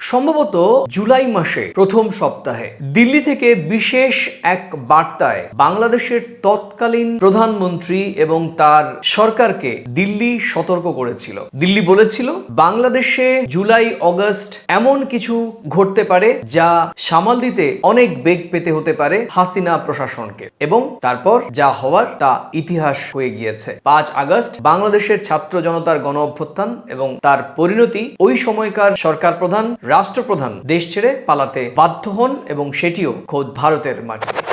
সম্ভবত জুলাই মাসে প্রথম সপ্তাহে। দিল্লি থেকে বিশেষ এক বার্তায় বাংলাদেশের তৎকালীন প্রধানমন্ত্রী এবং তার সরকারকে দিল্লি সতর্ক করেছিল। দিল্লি বলেছিল, বাংলাদেশে জুলাই, অগস্ট এমন কিছু ঘটতে পারে যা সামাল দিতে অনেক বেগ পেতে হতে পারে হাসিনা প্রশাসনকে এবং তারপর যা হওয়ার তা ইতিহাস হয়ে গিয়েছে। পাঁচ আগস্ট, বাংলাদেশের ছাত্র জনতার গণ অভ্যুত্থান এবং তার পরিণতি ওই সময়কার সরকার প্রধান রাষ্ট্রপ্রধান দেশ ছেড়ে পালাতে বাধ্য হন এবং সেটিও খোদ ভারতের মাটিতে।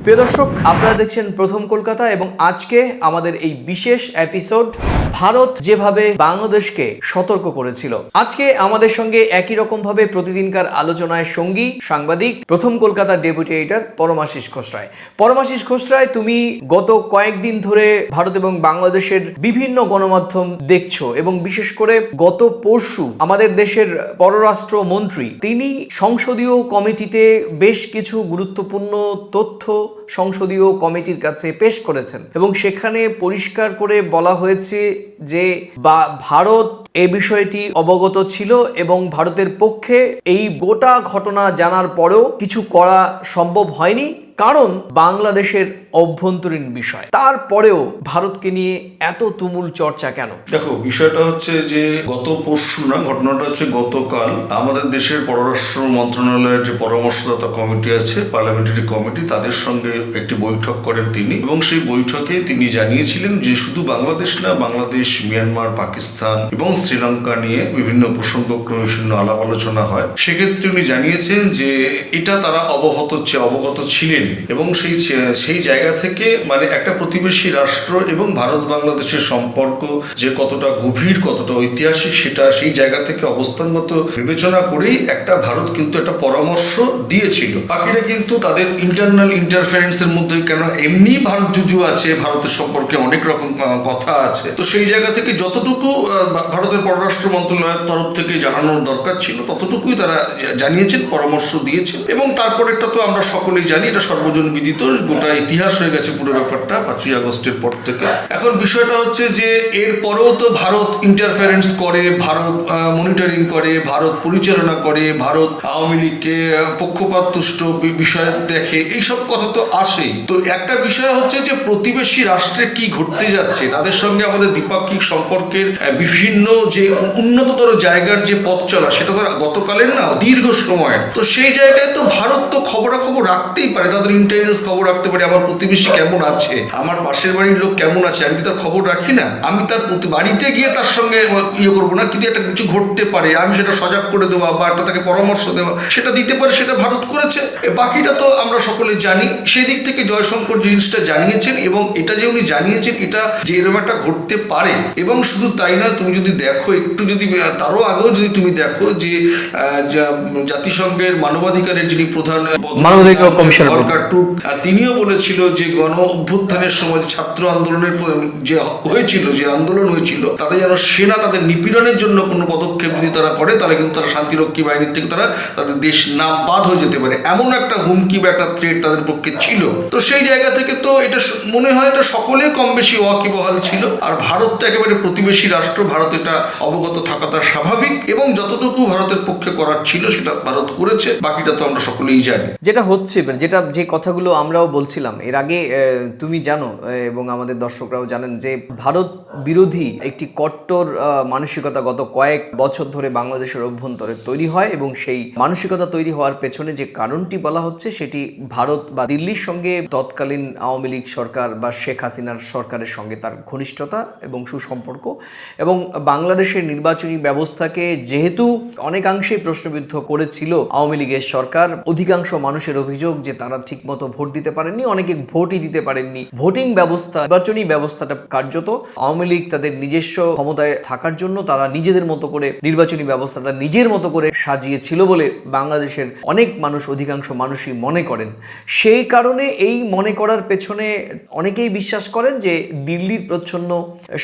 প্রিয় দর্শক, আপনারা দেখছেন প্রথম কলকাতা এবং আজকে আমাদের এই বিশেষ এপিসোড ভারত যেভাবে বাংলাদেশকে সতর্ক করেছিল। আজকে আমাদের সঙ্গে একই রকম ভাবে প্রতিদিনকার আলোচনায় সঙ্গী, সাংবাদিক, প্রথম কলকাতার ডেপুটি এডিটর পরমাশিস খোসরায়। পরমাশিস খোসরায়, তুমি গত কয়েকদিন ধরে ভারত এবং বাংলাদেশের বিভিন্ন গণমাধ্যম দেখছ এবং বিশেষ করে গত পরশু আমাদের দেশের পররাষ্ট্র মন্ত্রী, তিনি সংসদীয় কমিটিতে বেশ কিছু গুরুত্বপূর্ণ তথ্য সংসদীয় কমিটির কাছে পেশ করেছেন এবং সেখানে পরিষ্কার করে বলা হয়েছে যে বা ভারত এ বিষয়টি অবগত ছিল এবং ভারতের পক্ষে এই গোটা ঘটনা জানার পরেও কিছু করা সম্ভব হয়নি। কারণ বাংলাদেশের অভ্যন্তরীণ বিষয়। তারপরেও ভারতকে নিয়ে এত তুমুল চর্চা কেন? দেখো, বিষয়টা হচ্ছে যে গত পরশু না, ঘটনাটা হচ্ছে গতকাল আমাদের দেশের পররাষ্ট্র মন্ত্রণালয়ের যে পরামর্শদাতা কমিটি আছে, পার্লামেন্টারি কমিটি, তাদের সঙ্গে একটি বৈঠক করেন তিনি এবং সেই বৈঠকে তিনি জানিয়েছিলেন যে শুধু বাংলাদেশ না, বাংলাদেশ, মিয়ানমার, পাকিস্তান এবং শ্রীলঙ্কা নিয়ে বিভিন্ন প্রসঙ্গ বিভিন্ন আলাপ আলোচনা হয়। সেক্ষেত্রে উনি জানিয়েছেন যে এটা তারা অবগত অবগত ছিলেন এবং সেই সেই জায়গা থেকে মানে একটা প্রতিবেশী রাষ্ট্র এবং ভারত বাংলাদেশের সম্পর্ক যে কতটা গভীর, কতটা ঐতিহাসিক সেটা সেই জায়গা থেকে অবস্থানগত বিবেচনা করেই একটা ভারত কিন্তু একটা পরামর্শ দিয়েছিল। বাকিরা কিন্তু তাদের ইন্টারনাল ইন্টারফারেন্সের মধ্যে কেন এমনি ভারত জুজু আছে, ভারতের সম্পর্কে অনেক রকম কথা আছে। তো সেই জায়গা থেকে যতটুকু ভারতের পররাষ্ট্র মন্ত্রণালয়ের তরফ থেকে জানানোর দরকার ছিল, ততটুকুই তারা জানিয়েছেন, পরামর্শ দিয়েছেন এবং তারপরেরটা তো আমরা সকলেই জানি, এটা সর্বজন বিদিত গোটা ইতিহাস হয়ে গেছে পুরো ব্যাপারটা পাঁচই আগস্টের পর থেকে। এখন বিষয়টা হচ্ছে যে এর পরেও তো ভারত ইন্টারফারেন্স করে ভারত মনিটরিং করে ভারত পরিচালনা করে ভারত আওয়ামী লীগকে আহ, পক্ষপাত তুষ্ট বি- বিষয় দেখে এইসব কথা তো আসেই। তো একটা বিষয় হচ্ছে যে প্রতিবেশী রাষ্ট্রে কি ঘটতে যাচ্ছে তাদের সঙ্গে আমাদের দ্বিপাক্ষিক সম্পর্কের বিভিন্ন যে উন্নততর জায়গার যে পথ চলা সেটা তো গতকালের না দীর্ঘ সময় তো সেই জায়গায় তো ভারত তো খবরাখবর রাখতেই পারে তাদের ইন্টেলিজেন্স খবর রাখতে পারে আমার প্রতিবেশী কেমন আছে? আমার পাশের বাড়ির লোক কেমন আছে? আমি তার খবর রাখি না? আমি তার প্রতি- বাড়িতে গিয়ে তার সঙ্গে ইয়ে করব না? কিন্তু একটা কিছু ঘটতে পারে আমি সেটা সজাগ করে দেওয়া বা একটা তাকে পরামর্শ দেওয়া সেটা দিতে পারে সেটা ভারত করেছে। বাকিটা তো আমরা সকলে জানি। সেই দিক থেকে জয়শঙ্কর জিনিসটা জানিয়েছেন এবং এটা যে উনি জানিয়েছেন এটা যে এরকম একটা ঘটতে পারে। এবং শুধু তাই না তুমি যদি দেখো একটু যদি তারও আগেও যদি তুমি দেখো যে জাতিসংঘের মানবাধিকারের যিনি প্রধান মানবাধিকার কমিশনের ভলকার তিনিও বলেছিল যে গণ অভ্যুত্থানের সময় ছাত্র আন্দোলনের যে হয়েছিল, যে আন্দোলন হয়েছিল, তাতে যেন সেনা তাদের নিপীড়নের জন্য কোনো পদক্ষেপ যদি তারা করে, তাহলে কিন্তু তারা শান্তিরক্ষী বাহিনীর থেকে তারা তাদের দেশ নাবাদ হয়ে যেতে পারে। এমন একটা হুমকি বা একটা থ্রেট তাদের পক্ষে ছিল। তো সেই জায়গা থেকে তো এটা মনে হয় এটা সকলে কম বেশি ওয়াকিবহাল ছিল। আর ভারত তো একেবারে প্রতিবেশী রাষ্ট্র, ভারত এটা অবগত থাকাটা স্বাভাবিক এবং যতটুকু ভারতের পক্ষে করার ছিল, সেটা ভারত করেছে, বাকিটা তো আমরা সকলেই জানি। যেটা হচ্ছে মানে যেটা, যে কথাগুলো আমরাও বলছিলাম, এর আগে তুমি জানো এবং আমাদের দর্শকরাও জানেন যে ভারত বিরোধী একটি কট্টর মানসিকতা গত কয়েক বছর ধরে বাংলাদেশের অভ্যন্তরে তৈরি হয় এবং সেই মানসিকতা তৈরি হওয়ার পেছনে যে কারণটি বলা হচ্ছে সেটি ভারত বা দিল্লির সঙ্গে তৎকালীন আওয়ামী লীগ সরকার বা শেখ হাসিনার সরকারের সঙ্গে তার ঘনিষ্ঠতা এবং সুসম্পর্ক এবং বাংলাদেশের নির্বাচনী ব্যবস্থাকে যেহেতু অনেকাংশেই প্রশ্নবিদ্ধ করেছিল আওয়ামী লীগের সরকার, অধিকাংশ মানুষের অভিযোগ যে তারা ঠিকমতো ভোট দিতে পারেননি, অনেকে ভোটই দিতে পারেননি। ভোটিং ব্যবস্থা, নির্বাচনী ব্যবস্থাটা কার্যত আওয়ামী লীগ তাদের নিজস্ব ক্ষমতায় থাকার জন্য তারা নিজেদের মতো করে নির্বাচনী ব্যবস্থাটা নিজের মতো করে সাজিয়েছিল বলে বাংলাদেশের অনেক মানুষ, অধিকাংশ মানুষই মনে করেন। সেই কারণে এই মনে করার পেছনে অনেকেই বিশ্বাস করেন যে দিল্লির প্রচ্ছন্ন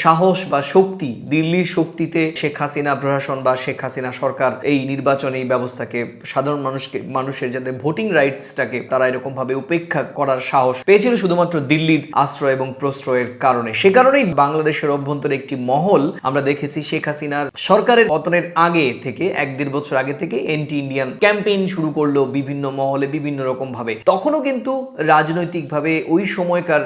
সাহস বা শক্তি, দিল্লির শক্তিতে শেখ হাসিনা প্রশাসন বা শেখ হাসিনা সরকার এই নির্বাচনী ব্যবস্থাকে সাধারণ মানুষকে, মানুষের যাতে ভোটিং রাইটসটাকে তারা এরকম ভাবে উপেক্ষা করার সাহস পেয়েছিল শুধুমাত্র দিল্লির আশ্রয় এবং প্রশ্রয়ের কারণে। সে কারণেই বাংলাদেশের অভ্যন্তরে একটি মহল আমরা দেখেছি শেখ হাসিনার সরকারের পতনের আগে থেকে, এক দেড় বছর আগে থেকে এন্টি ইন্ডিয়ান ক্যাম্পেইন শুরু করল বিভিন্ন মহলে বিভিন্ন রকম ভাবে তখনও কিন্তু রাজনৈতিকভাবে ওই সময়কার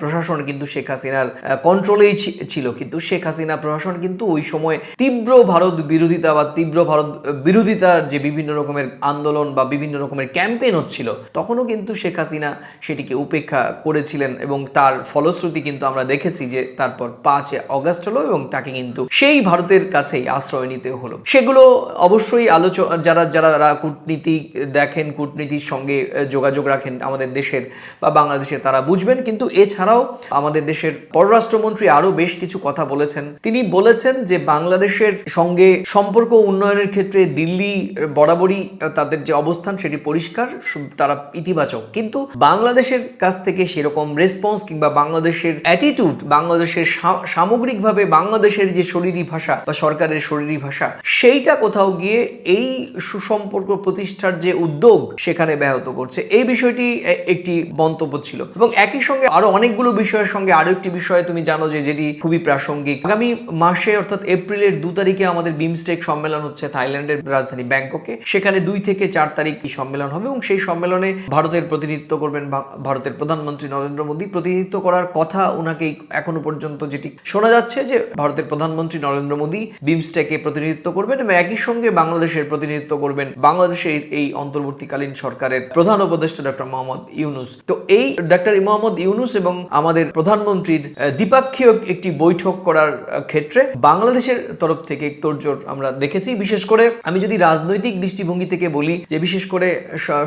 প্রশাসন কিন্তু শেখ হাসিনার কন্ট্রোলেই ছিল। কিন্তু শেখ হাসিনা প্রশাসন কিন্তু ওই সময় তীব্র ভারত বিরোধিতা বা তীব্র ভারত বিরোধিতার যে বিভিন্ন রকমের আন্দোলন বা বিভিন্ন রকমের ক্যাম্পেইন হচ্ছিল, তখনও কিন্তু শেখ হাসিনা সেটিকে উপেক্ষা করেছিলেন এবং তার ফলশ্রুতি কিন্তু আমরা দেখেছি যে তারপর পাঁচে অগস্ট হলো এবং তাকে কিন্তু সেই ভারতের কাছেই আশ্রয় নিতে হলো। সেগুলো অবশ্যই আলোচনা, যারা যারা কূটনীতি দেখেন, কূটনীতির সঙ্গে যোগাযোগ রাখেন আমাদের দেশের বা বাংলাদেশের তারা বুঝবেন। কিন্তু এছাড়াও আমাদের দেশের পররাষ্ট্রমন্ত্রী আরও বেশ কিছু কথা বলেছেন। তিনি বলেছেন যে বাংলাদেশের সঙ্গে সম্পর্ক উন্নয়নের ক্ষেত্রে দিল্লি বরাবরই তাদের যে অবস্থান সেটি পরিষ্কার। তারা ইতিবাচক কিন্তু বাংলাদেশের কাছ থেকে সেরকম রেসপন্স কিংবা বাংলাদেশের অ্যাটিটিউড বাংলাদেশের সামগ্রিকভাবে বাংলাদেশের যে শরীরী ভাষা বা সরকারের শরীরী ভাষা, সেইটা কোথাও গিয়ে এই সুসম্পর্ক প্রতিষ্ঠার যে উদ্যোগ সেখানে ব্যাহত করছে। এই বিষয়টি একটি মন্তব্য ছিল। এবং একই সঙ্গে আরও অনেকগুলো বিষয়ের সঙ্গে আরও একটি বিষয় তুমি জানো যে যেটি খুবই প্রাসঙ্গিক। আগামী মাসে অর্থাৎ এপ্রিলের দু তারিখে আমাদের বিমস্টেক সম্মেলন হচ্ছে থাইল্যান্ডের রাজধানী ব্যাংককে। সেখানে দুই থেকে চার তারিখ সম্মেলন হবে এবং সেই সম্মেলনে ভারতের প্রতিনিধিত্ব করবেন ভারতের প্রধানমন্ত্রী নরেন্দ্র মোদী। প্রতিনিধিত্ব করার কথা ওনাকে এখনও পর্যন্ত যেটি শোনা যাচ্ছে যে ভারতের প্রধানমন্ত্রী নরেন্দ্র মোদী বিমস্টেকে প্রতিনিধিত্ব করবেন এবং একই সঙ্গে বাংলাদেশের প্রতিনিধিত্ব করবেন বাংলাদেশের এই- অন্তর্বর্তীকালীন সরকারের প্রধান উপদেষ্টা ডক্টর মোহাম্মদ ইউনুস। তো এই ডক্টর মোহাম্মদ ইউনুস এবং আমাদের প্রধানমন্ত্রীর দ্বিপাক্ষীয় একটি বৈঠক করার ক্ষেত্রে বাংলাদেশের তরফ থেকে তোড়জোড় আমরা দেখেছি। বিশেষ করে আমি যদি রাজনৈতিক দৃষ্টিভঙ্গি থেকে বলি, যে বিশেষ করে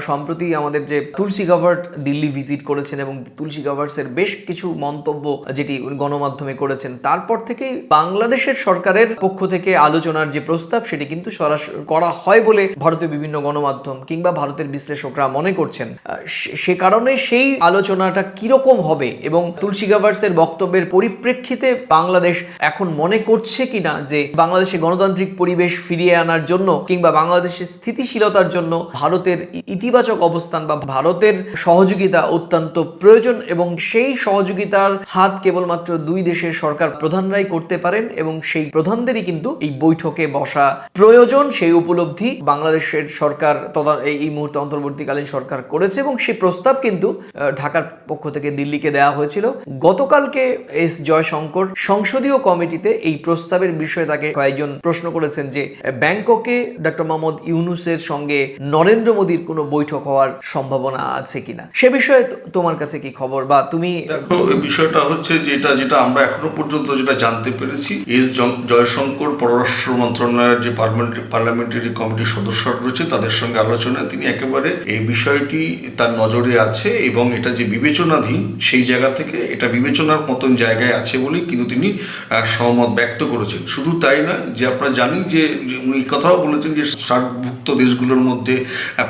সম্প্রতি আমাদের যে তুলসী গাভার্ট দিল্লি ভিজিট করেছেন এবং তুলসী গাভার্টসের বেশ কিছু মন্তব্য যেটি গণমাধ্যমে করেছেন, তারপর থেকে বাংলাদেশের সরকারের পক্ষ থেকে আলোচনার যে প্রস্তাব সেটি কিন্তু সরাসরি করা হয় বলে ভারতীয় বিভিন্ন গণমাধ্যম কিংবা ভারতের বিশ্লেষকরা মনে করছেন। সে- কারণে সেই আলোচনাটা কীরকম হবে এবং তুলসী গাভার্সের বক্তব্যের পরিপ্রেক্ষিতে বাংলাদেশ এখন মনে করছে কিনা যে বাংলাদেশে গণতান্ত্রিক পরিবেশ ফিরিয়ে আনার জন্য কিংবা বাংলাদেশের স্থিতিশীলতার জন্য ভারতের ইতিবাচক অবস্থান বা ভারতের সহযোগিতা অত্যন্ত প্রয়োজন এবং সেই সহযোগিতার হাত কেবলমাত্র দুই দেশের সরকার প্রধানরাই করতে পারেন এবং সেই প্রধানদেরই কিন্তু এই বৈঠকে বসা প্রয়োজন, সেই উপলব্ধি বাংলাদেশের সরকার এই মুহূর্তে অন্তর্বর্তীকালীন সরকার করেছে এবং সেই প্রস্তাব কিন্তু ঢাকার পক্ষ থেকে দিল্লিকে দেওয়া হয়েছিল। গতকালকে এস জয়শঙ্কর সংসদীয় কমিটিতে এই প্রস্তাবের বিষয়ে তাকে কয়েকজন প্রশ্ন করেছেন যে, ব্যাংককে ডক্টর মোহাম্মদ ইউনুসের সঙ্গে নরেন্দ্র মোদীর কোনো বৈঠক হওয়ার সম্ভাবনা আছে কিনা? সে বিষয়ে তোমার কাছে কি খবর? বা তুমি বিষয়টা হচ্ছে যেটা যেটা আমরা এখনও পর্যন্ত যেটা জানতে পেরেছি, এস জয়শঙ্কর পররাষ্ট্র মন্ত্রণালয়ের যে পার্লামেন্টারি পার্লামেন্টারি কমিটির সদস্য রয়েছে, তাদের সঙ্গে আলোচনায় তিনি একেবারে এই বিষয়টি তার নজরে আছে এবং এটা যে বিবেচনাধীন, সেই জায়গা থেকে এটা বিবেচনার মতন জায়গায় আছে বলেই কিন্তু তিনি সহমত ব্যক্ত করেছেন। শুধু তাই নয়, যে আপনারা জানি যে উনি কথাও বলেছেন যে সার্কভুক্ত দেশগুলোর মধ্যে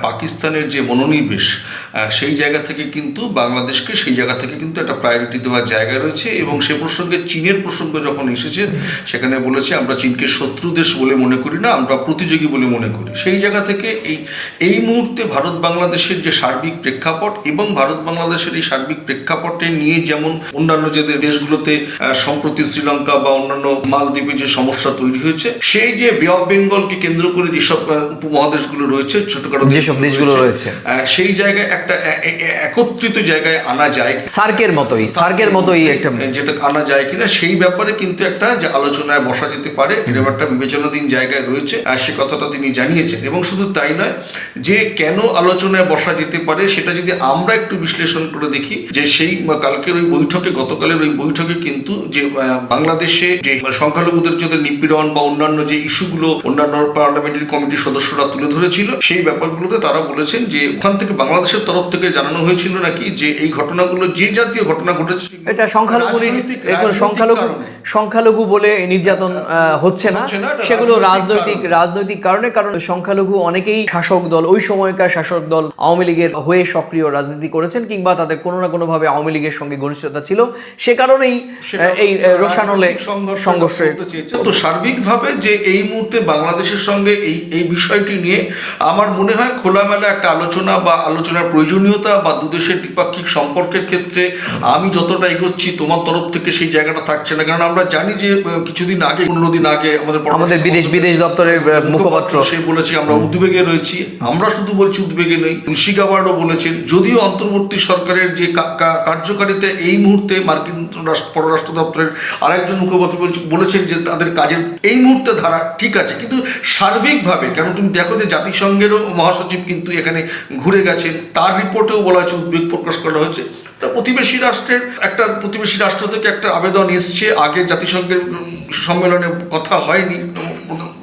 পাকিস্তানের যে মনোনিবেশ সেই জায়গা থেকে কিন্তু বাংলাদেশকে সেই জায়গা থেকে কিন্তু একটা প্রায়োরিটি দেওয়ার জায়গা রয়েছে এবং সে প্রসঙ্গে চীনের প্রসঙ্গ যখন এসেছে সেখানে বলেছে আমরা চীনকে শত্রু দেশ বলে মনে করি না আমরা প্রতিযোগী বলে মনে করি সেই জায়গা থেকে এই এই মুহূর্তে ভারত বাংলাদেশের যে সার্বিক প্রেক্ষাপট এবং ভারত বাংলাদেশের এই সার্বিক প্রেক্ষাপটে নিয়ে যেমন অন্যান্য যে দেশগুলোতে সম্প্রতি শ্রীলঙ্কা বা অন্যান্য মালদ্বীপে যে সমস্যা তৈরি হয়েছে সেই যে বে অফ বেঙ্গলকে কেন্দ্র করে যেসব উপমহাদেশগুলো রয়েছে ছোটখাটো যেসব দেশগুলো রয়েছে। সেই জায়গায় একটা একত্রিত জায়গায় আনা যায়। সার্কের মতোই সার্কের মতোই একটা যেটা আনা যায় কিনা সেই ব্যাপারে কিন্তু একটা যে আলোচনায় বসা যেতে পারে এরকম একটা বিবেচনাধীন জায়গায় রয়েছে আর সে কথাটা তিনি জানিয়েছেন। এবং শুধু তাই নয় যে কেন আলোচনায় বসা যেতে পারে সেটা যদি আমরা একটু বিশ্লেষণ করে দেখি যে সেই কালকের ওই বৈঠকে গতকালের ওই বৈঠকে কিন্তু যে বাংলাদেশে যে সংখ্যালঘুদের জন্য নিপীড়ন বা অন্যান্য যে ইস্যুগুলো অন্যান্য পার্লামেন্টারি কমিটির সদস্যরা তুলে ধরেছিল সেই ব্যাপারগুলোতে তারা বলেছেন যে ওখান থেকে বাংলাদেশের তরফ থেকে জানানো হয়েছিল নাকি যে এই ঘটনাগুলো যে জাতীয় ঘটনা ঘটেছে এটা সংখ্যালঘু সংখ্যালঘু। সংখ্যালঘু বলে নির্যাতন হচ্ছে না সেগুলো রাজনৈতিক রাজনৈতিক কারণে কারণ সংখ্যালঘু অনেকেই শাসক দল ওই সময়কার শাসক দল আওয়ামী লীগের হয়ে সক্রিয় রাজনীতি করেছেন কিংবা তাদের কোনো না কোনো ভাবে আওয়ামী লীগের সঙ্গে ঘনিষ্ঠতা ছিল সে কারণেই এই রোশানলে সংঘর্ষ। তো সার্বিকভাবে যে এই মুহূর্তে বাংলাদেশের সঙ্গে এই এই বিষয়টি নিয়ে আমার মনে হয় খোলামেলা একটা আলোচনা বা আলোচনার প্রয়োজন প্রয়োজনীয়তা বা দুদেশের দ্বিপাক্ষিক সম্পর্কের ক্ষেত্রে আমি যতটা এগোচ্ছি তোমার তরফ থেকে সেই জায়গাটা থাকছে না। কারণ আমরা জানি যে কিছুদিন আগে পনেরো দিন আগে আমাদের আমাদের বিদেশ বিদেশ দপ্তরের মুখপাত্র সে বলেছে আমরা উদ্বেগে রয়েছি। আমরা শুধু বলছি উদ্বেগে নেই। গাবার্ডও বলেছেন যদিও অন্তর্বর্তী সরকারের যে কার্যকারিতা এই মুহূর্তে মার্কিন রাষ্ট্র- পররাষ্ট্র দপ্তরের আরেকজন মুখপাত্র বলছে- বলেছেন যে তাদের কাজের এই মুহূর্তে ধারা ঠিক আছে। কিন্তু সার্বিকভাবে কেন তুমি দেখো যে জাতিসংঘেরও মহাসচিব কিন্তু এখানে ঘুরে গেছেন তার রিপোর্টেও বলা হয়েছে, উদ্বেগ প্রকাশ করা হয়েছে। তা প্রতিবেশী রাষ্ট্রের একটা প্রতিবেশী রাষ্ট্র থেকে একটা আবেদন এসছে। আগে জাতিসংঘের সম্মেলনে কথা হয়নি।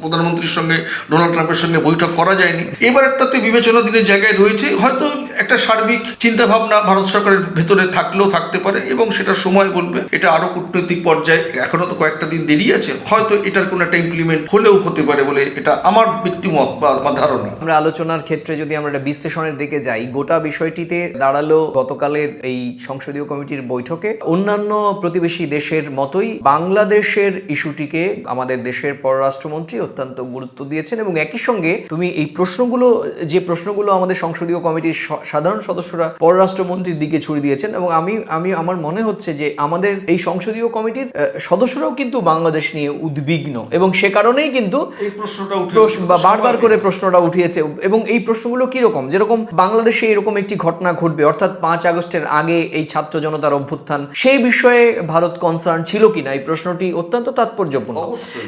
প্রধানমন্ত্রীর সঙ্গে, ডোনাল্ড ট্রাম্পের সঙ্গে বৈঠক করা যায়নি। এবার একটাতে বিবেচনাধীনের জায়গায় রয়েছে, হয়তো একটা সার্বিক চিন্তা ভাবনা ভারত সরকারের ভেতরে থাকলেও থাকতে পারে এবং সেটা সময় বলবে। এটা আরও কূটনৈতিক পর্যায়ে এখনও তো কয়েকটা দিন দেরি আছে, হয়তো এটার কোনো একটা ইমপ্লিমেন্ট হলেও হতে পারে বলে এটা আমার ব্যক্তিমত বা আমার ধারণা। আমরা আলোচনার ক্ষেত্রে যদি আমরা একটা বিশ্লেষণের দিকে যাই, গোটা বিষয়টিতে দাঁড়াল গতকালের এই সংসদীয় কমিটির বৈঠকে। অন্যান্য প্রতিবেশী দেশের মতোই বাংলাদেশের ইস্যুটিকে আমাদের দেশের পররাষ্ট্রমন্ত্রী অত্যন্ত গুরুত্ব দিয়েছেন এবং একই সঙ্গে তুমি এই প্রশ্নগুলো যে প্রশ্নগুলো আমাদের সংসদীয় কমিটির সাধারণ সদস্যরা পররাষ্ট্রমন্ত্রীর দিকে ছুড়ে দিয়েছেন এবং আমি আমি আমার মনে হচ্ছে যে আমাদের এই সংসদীয় কমিটির সদস্যরাও কিন্তু বাংলাদেশ নিয়ে উদ্বিগ্ন এবং সে কারণেই কিন্তু এই প্রশ্নটা বারবার করে প্রশ্নটা উঠিয়েছে এবং এই প্রশ্নগুলো কীরকম? যেরকম বাংলাদেশে এরকম একটি ঘটনা ঘটবে অর্থাৎ পাঁচ আগস্টের আগে এই ছাত্র জনতার অভ্যুত্থান সেই বিষয়ে ভারত কনসার্ন ছিল কিনা? এই প্রশ্নটি অত্যন্ত তাৎপর্যপূর্ণ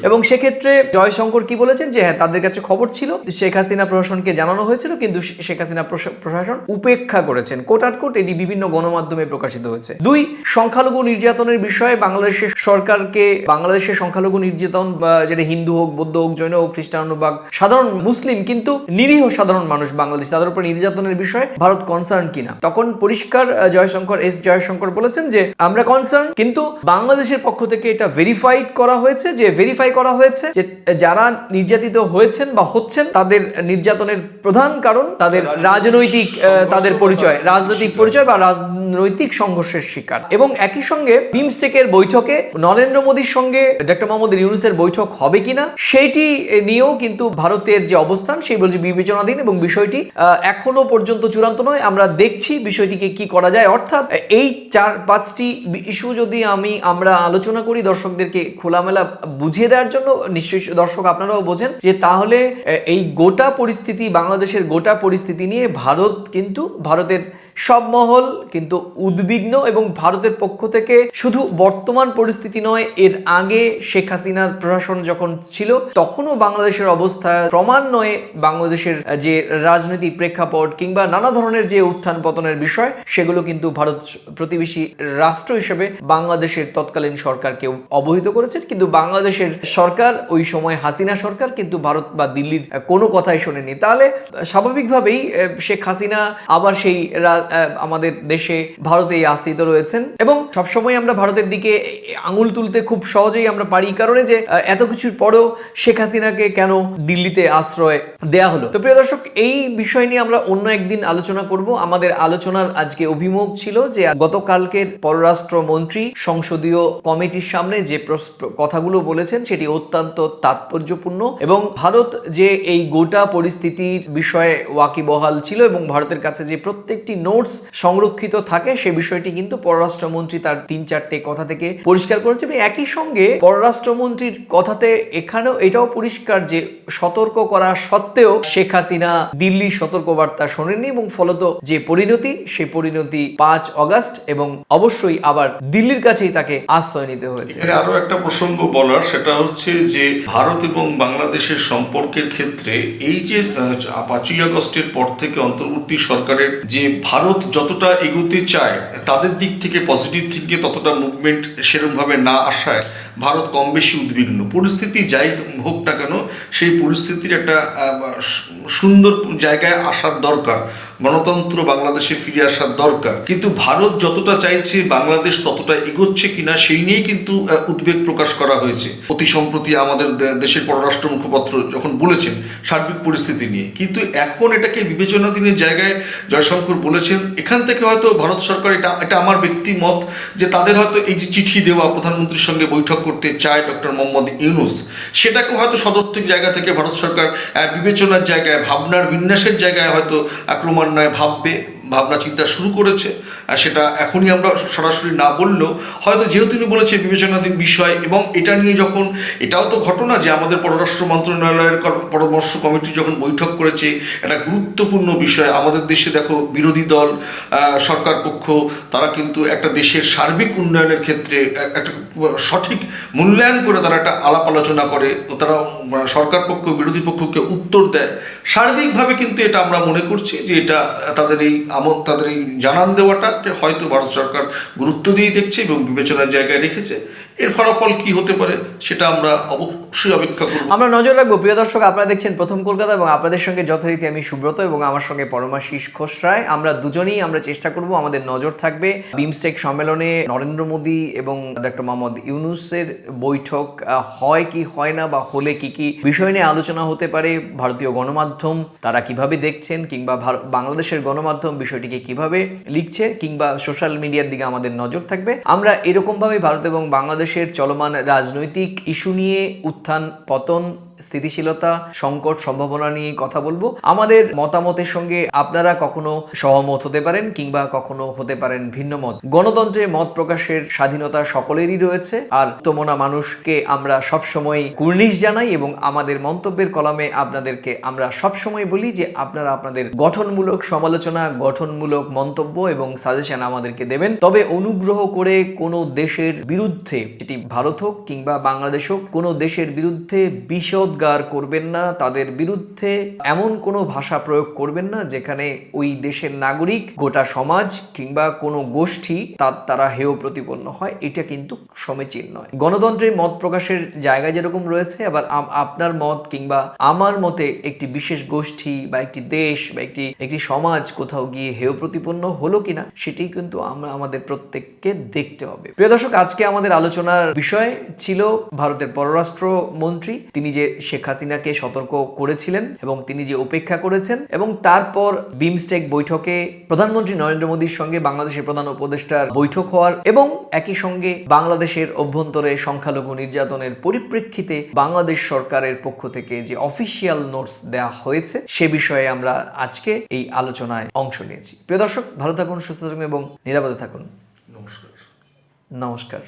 এবং সেক্ষেত্রে জয়শঙ্কর কি বলেছেন? যে হ্যাঁ তাদের কাছে খবর ছিল। শেখ হাসিনা প্রশাসনকে জানানো হয়েছিল, কিন্তু শেখ হাসিনা প্রশাসন উপেক্ষা করেছেন। কোট কোট এটি বিভিন্ন গণমাধ্যমে প্রকাশিত হয়েছে। দুই, সংখ্যালঘু নির্যাতনের বিষয়ে বাংলাদেশের সরকারকে, বাংলাদেশের সংখ্যালঘু নির্যাতন বা যেটা হিন্দু হোক, বৌদ্ধ হোক, জৈন হোক, খ্রিস্টান বা সাধারণ মুসলিম, কিন্তু নিরীহ সাধারণ মানুষ বাংলাদেশ, তাদের উপর নির্যাতনের বিষয়ে ভারত কনসার্ন কিনা? তখন পরিষ্কার জয়শঙ্কর, এস জয়শঙ্কর বলেছেন যে, আমরা কনসার্ন কিন্তু বাংলাদেশের পক্ষ থেকে এটা ভেরিফাইড করা হয়েছে, যে ভেরিফাই করা হয়েছে যে, যারা নির্যাতিত হয়েছেন বা হচ্ছেন তাদের নির্যাতনের প্রধান কারণ তাদের রাজনৈতিক আহ, তাদের পরিচয় রাজনৈতিক পরিচয় বা রাজনৈতিক সংঘর্ষের শিকার। এবং একই সঙ্গে বিমস্টেকের বৈঠকে নরেন্দ্র মোদীর সঙ্গে ডক্টর মোহাম্মদ ইউনুসের বৈঠক হবে কিনা, সেইটি নিয়েও কিন্তু ভারতের যে অবস্থান, সেই বলছে বিবেচনাধীন এবং বিষয়টি এখনও পর্যন্ত চূড়ান্ত নয়। আমরা দেখছি বিষয়টিকে কি করা যায়। অর্থাৎ এই চার, পাঁচটি ইস্যু যদি আমি, আমরা আলোচনা করি দর্শকদেরকে খোলামেলা বুঝিয়ে দেওয়ার জন্য, নিশ্চয়ই দর্শক আপনারাও বোঝেন যে তাহলে এই গোটা পরিস্থিতি, বাংলাদেশের গোটা পরিস্থিতি নিয়ে ভারত কিন্তু, ভারতের সব মহল কিন্তু উদ্বিগ্ন এবং ভারতের পক্ষ থেকে শুধু বর্তমান পরিস্থিতি নয়, এর আগে শেখ হাসিনার প্রশাসন যখন ছিল, তখনও বাংলাদেশের অবস্থা ক্রমান্বয়ে বাংলাদেশের যে রাজনৈতিক প্রেক্ষাপট কিংবা নানা ধরনের যে উত্থান পতনের বিষয়, সেগুলো কিন্তু ভারত প্রতিবেশী রাষ্ট্র হিসেবে বাংলাদেশের তৎকালীন সরকারকে অবহিত করেছেন কিন্তু বাংলাদেশের সরকার, ওই সময় হাসিনা সরকার কিন্তু ভারত বা দিল্লির কোনো কথাই শোনেনি তাহলে স্বাভাবিকভাবেই শেখ হাসিনা আবার সেই আমাদের দেশে ভারতেই আশ্রিত রয়েছেন। এবং সবসময় আমরা ভারতের দিকে আঙুল তুলতে খুব সহজেই আমরা পারি কারণে যে এত কিছুর পরেও শেখ হাসিনাকে কেন দিল্লিতে আশ্রয় দেয়া হলো? তো প্রিয় দর্শক, এই বিষয় নিয়ে আমরা অন্য একদিন আলোচনা করব। আমাদের আলোচনার আজকে অভিমুখ ছিল যে, গতকালকের পররাষ্ট্র মন্ত্রী সংসদীয় কমিটির সামনে যে কথাগুলো বলেছেন, সেটি অত্যন্ত তাৎপর্যপূর্ণ এবং ভারত যে এই গোটা পরিস্থিতির বিষয়ে ওয়াকিবহাল ছিল এবং ভারতের কাছে যে প্রত্যেকটি নোটস সংরক্ষিত থাকে, সে বিষয়টি কিন্তু পররাষ্ট্রমন্ত্রী তার তিন চারটে কথা থেকে পরিষ্কার করেছে এবং একই সঙ্গে পররাষ্ট্রমন্ত্রীর কথাতে এখানেও এটাও পরিষ্কার যে সতর্ক করা সত্ত্বেও শেখ হাসিনা দিল্লির সতর্কবার্তা শোনেননি এবং ফলত যে পরিণতি সেই পরিণতি পাঁচ অগাস্ট এবং অবশ্যই আবার দিল্লির কাছেই তাকে আশ্রয় নিতে হয়েছে। আরও একটা প্রসঙ্গ বলার, সেটা হচ্ছে যে ভারত এবং বাংলাদেশের সম্পর্কের ক্ষেত্রে এই যে পাঁচই আগস্টের পর থেকে অন্তর্বর্তী সরকারের যে ভারত যতটা এগোতে চায়, তাদের দিক থেকে পজিটিভ থেকে ততটা মুভমেন্ট সেরমভাবে না আসায় ভারত কম বেশি উদ্বিগ্ন। পরিস্থিতি যাই হোক না কেন, সেই পরিস্থিতির একটা সুন্দর জায়গায় আসার দরকার। গণতন্ত্র বাংলাদেশে ফিরে আসার দরকার। কিন্তু ভারত যতটা চাইছে বাংলাদেশ ততটা এগোচ্ছে কিনা সেই নিয়েই কিন্তু উদ্বেগ প্রকাশ করা হয়েছে। অতি সম্প্রতি আমাদের দেশের পররাষ্ট্র মুখপাত্র যখন বলেছেন সার্বিক পরিস্থিতি নিয়ে। কিন্তু এখন এটাকে বিবেচনাধীনের জায়গায় জয়শঙ্কর বলেছেন এখান থেকে হয়তো ভারত সরকার এটা এটা আমার ব্যক্তি মত যে তাদের হয়তো এই যে চিঠি দেওয়া প্রধানমন্ত্রীর সঙ্গে বৈঠক করতে চায় ডক্টর মোহাম্মদ ইউনুস সেটাকে হয়তো সদর্থক জায়গা থেকে ভারত সরকার বিবেচনার জায়গায় ভাবনার বিন্যাসের জায়গায় হয়তো আহ, ক্রমান্বয়ে ভাববে। ভাবনা চিন্তা শুরু করেছে, আর সেটা এখনই আমরা সরাসরি না বললেও, হয়তো যেহেতু তিনি বলেছে বিবেচনাধীন বিষয় এবং এটা নিয়ে যখন, এটাও তো ঘটনা যে আমাদের পররাষ্ট্র মন্ত্রণালয়ের পরামর্শ কমিটি যখন বৈঠক করেছে, একটা গুরুত্বপূর্ণ বিষয়, আমাদের দেশে দেখো বিরোধী দল সরকার পক্ষ, তারা কিন্তু একটা দেশের সার্বিক উন্নয়নের ক্ষেত্রে একটা সঠিক মূল্যায়ন করে তারা একটা আলাপ আলোচনা করে তারা সরকার পক্ষ, বিরোধী পক্ষকে উত্তর দেয়। সার্বিকভাবে কিন্তু এটা আমরা মনে করছি যে এটা তাদের এই আমল তাদের এই জানান দেওয়াটা হয়তো ভারত সরকার গুরুত্ব দিয়ে দেখছে এবং বিবেচনার জায়গায় রেখেছে। এর ফলাফল কি হতে পারে, সেটা আমরা অবশ্যই অপেক্ষা করব। আমরা নজর রাখব। প্রিয় দর্শক, আপনারা দেখছেন প্রথম কলকাতা এবং আপনাদের সঙ্গে যথারীতি আমি সুব্রত এবং আমার সঙ্গে পরমাশিস খোসরায় আমরা দুজনেই আমরা চেষ্টা করব, আমাদের নজর থাকবে। বিমস্টেক সম্মেলনে নরেন্দ্র মোদী এবং ডক্টর মোহাম্মদ ইউনুসের বৈঠক হয় কি, হয় না বা হলে কি কি বিষয় নিয়ে আলোচনা হতে পারে ভারতীয় গণমাধ্যম, তারা কীভাবে দেখছেন কিংবা বাংলাদেশের গণমাধ্যম বিষয়টিকে কীভাবে লিখছে কিংবা সোশ্যাল মিডিয়ার দিকে আমাদের নজর থাকবে। আমরা এরকমভাবে ভারত এবং বাংলাদেশের চলমান রাজনৈতিক ইস্যু নিয়ে উত্থান পতন স্থিতিশীলতা, সংকট সম্ভাবনা নিয়ে কথা বলব। আমাদের মতামতের সঙ্গে আপনারা কখনো সহমত হতে পারেন কিংবা কখনো হতে পারেন ভিন্ন মত। গণতন্ত্রে মত প্রকাশের স্বাধীনতা সকলেরই রয়েছে। আর তোমনা মানুষকে আমরা সবসময় কুর্নিশ জানাই এবং আমাদের মন্তব্যের কলামে আপনাদেরকে আমরা সবসময় বলি যে আপনারা আপনাদের গঠনমূলক সমালোচনা, গঠনমূলক মন্তব্য এবং সাজেশন আমাদেরকে দেবেন। তবে অনুগ্রহ করে কোনো দেশের বিরুদ্ধে, সেটি ভারত হোক কিংবা বাংলাদেশ হোক, কোনো দেশের বিরুদ্ধে বিষোদ্গার করবেন না, তাদের বিরুদ্ধে এমন কোনো ভাষা প্রয়োগ করবেন না যেখানে ওই দেশের নাগরিক, গোটা সমাজ কিংবা কোনো গোষ্ঠী তার তারা হেয় প্রতিপন্ন হয়। এটা কিন্তু সমীচীন নয়। গণতন্ত্রে মত প্রকাশের জায়গা যেরকম রয়েছে, আবার আপনার মত কিংবা আমার মতে একটি বিশেষ গোষ্ঠী বা একটি দেশ বা একটি একটি সমাজ কোথাও গিয়ে হেয় প্রতিপন্ন হলো কিনা, সেটি কিন্তু আমরা আমাদের প্রত্যেককে দেখতে হবে। প্রিয় দর্শক, আজকে আমাদের আলোচনার বিষয় ছিল ভারতের পররাষ্ট্র মন্ত্রী তিনি যে শেখ হাসিনাকে সতর্ক করেছিলেন এবং তিনি যে উপেক্ষা করেছেন এবং তারপর বিমস্টেক বৈঠকে প্রধানমন্ত্রী নরেন্দ্র মোদীর সঙ্গে বাংলাদেশের প্রধান উপদেষ্টার বৈঠক হওয়ার এবং একই সঙ্গে বাংলাদেশের অভ্যন্তরে সংখ্যালঘু নির্যাতনের পরিপ্রেক্ষিতে বাংলাদেশ সরকারের পক্ষ থেকে যে অফিসিয়াল নোটস দেওয়া হয়েছে সে বিষয়ে আমরা আজকে এই আলোচনায় অংশ নিয়েছি। প্রিয় দর্শক ভালো থাকুন সুস্থ থাকুন এবং নিরাপদে থাকুন। নমস্কার। নমস্কার।